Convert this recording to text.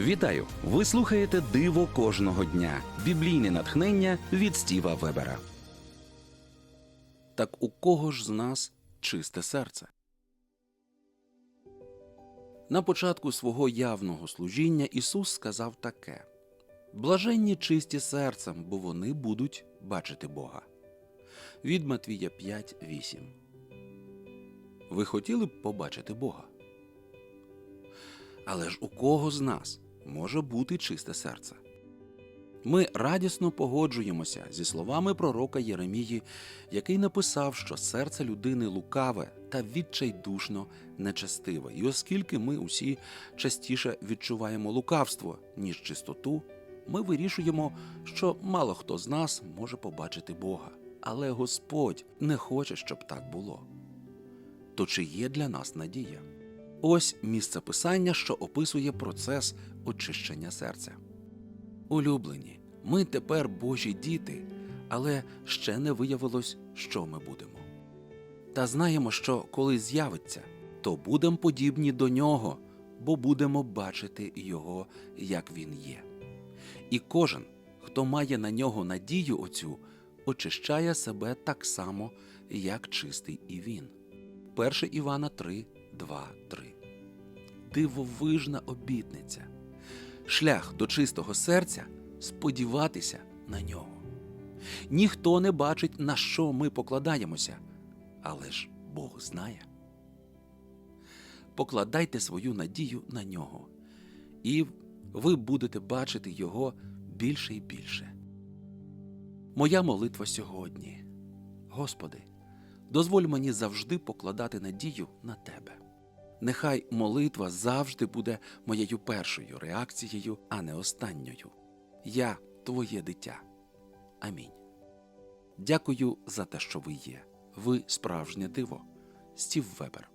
Вітаю! Ви слухаєте Диво кожного дня. Біблійне натхнення від Стіва Вебера. Так у кого ж з нас чисте серце? На початку свого явного служіння Ісус сказав таке: Блаженні чисті серцем, бо вони будуть бачити Бога. Від Матвія 5.8. Ви хотіли б побачити Бога? Але ж у кого з нас може бути чисте серце? Ми радісно погоджуємося зі словами пророка Єремії, який написав, що серце людини лукаве та відчайдушно нечестиве. І оскільки ми усі частіше відчуваємо лукавство, ніж чистоту, ми вирішуємо, що мало хто з нас може побачити Бога. Але Господь не хоче, щоб так було. То чи є для нас надія? Ось місце писання, що описує процес очищення серця. Улюблені, ми тепер Божі діти, але ще не виявилось, що ми будемо. Та знаємо, що коли з'явиться, то будемо подібні до нього, бо будемо бачити його, як він є. І кожен, хто має на нього надію оцю, очищає себе так само, як чистий і він. 1 Івана 3, 2, 3. Дивовижна обітниця. Шлях до чистого серця сподіватися на нього. Ніхто не бачить, на що ми покладаємося, але ж Бог знає. Покладайте свою надію на нього, і ви будете бачити Його більше і більше. Моя молитва сьогодні. Господи, дозволь мені завжди покладати надію на Тебе. Нехай молитва завжди буде моєю першою реакцією, а не останньою. Я Твоє дитя. Амінь. Дякую за те, що ви є. Ви справжнє диво. Стів Вебер.